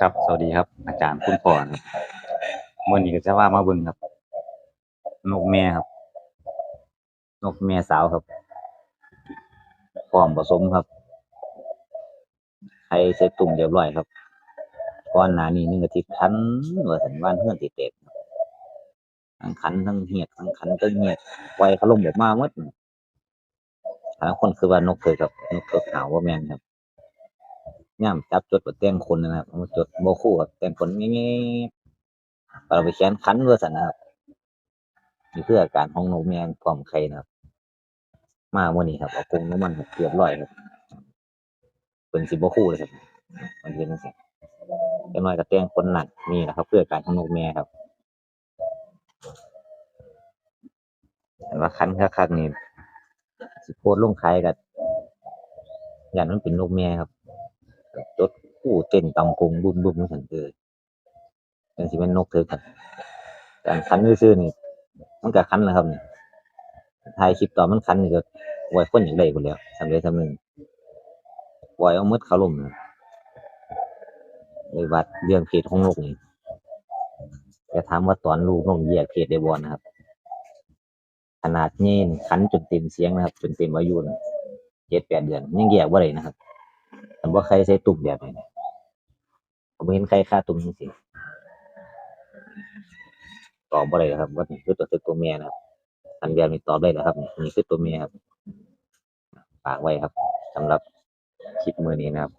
ครับ สวัสดีครับ อาจารย์คุณพ่อครับมื่อนี้ก็จะว่ามาเบิ่งครับ นกแม่ครับ นกแม่สาวครับพร้อมผสมครับไข่ใส่ตุ่มเรียบร้อยครับก่อนหน้านี้หนึ่งอาทิตย์คันว่าสันว่านเพื่อนติดเต็ดทั้งคันทั้งเหียดทั้งคันทั้งเหียดไวเขาลมออกมาหมดทางคนคือว่านกเคยครับนกเคยขาวว่าแม่นครับ ย่ามจับจดบดแต่งคนนะครับเอามาจดโมคู่ครับแต่งคนงี้ๆเราไปเขียนคันเวอร์สันนะครับนี่คืออาการของนกแมงพร้อมไข่นะครับ มาเมื่อนี้ครับเอากรงน้ำมันเรียบร้อยครับเป็นสิบโมคู่เลยครับมันเป็นจังซี่จังน้อยก็แต่งคนหนักนี่แหละครับ เพื่อการของนกแม่ครับเห็นว่าคันคักๆนี่สิโพดลงขายกับอย่างนั้นเป็นนกแม่ครับ จดคู่เต้นตำกงบุ้มบุ้มนี่สันเกิดจังสิเป็นนกเถอะครับการคันซื่อๆนี่มันก็คันนะครับนี่ถ่ายคลิปตอมันคันนี่ก็ไว้คนอย่างใดคนแล้วสำเร็จสำนึงไว้เอามืดเขาลมนะเลยวัดเรื่องเพศของนกนี่จะถามว่าตอนลูกนกแยกเพศได้บ่นะครับ ขนาดเนี้นี่คันจนเต็มเสียงนะครับ จนเต็มอายุนะเจ็ดแปดเดือนยังแยกว่าไรนะครับ ว่าใครใช้ตุ่มแบบนี้นผมเห็นใครฆ่าตุ่มจริงๆตอบว่าไรครับว่านี่คือตัวตึกตัวเมียนะครับอันแบบนี้ตอบได้แล้วครับนี่นี่คือตัวเมียครับฝากไว้ครับสำหรับคลิปมือนี้นะครับ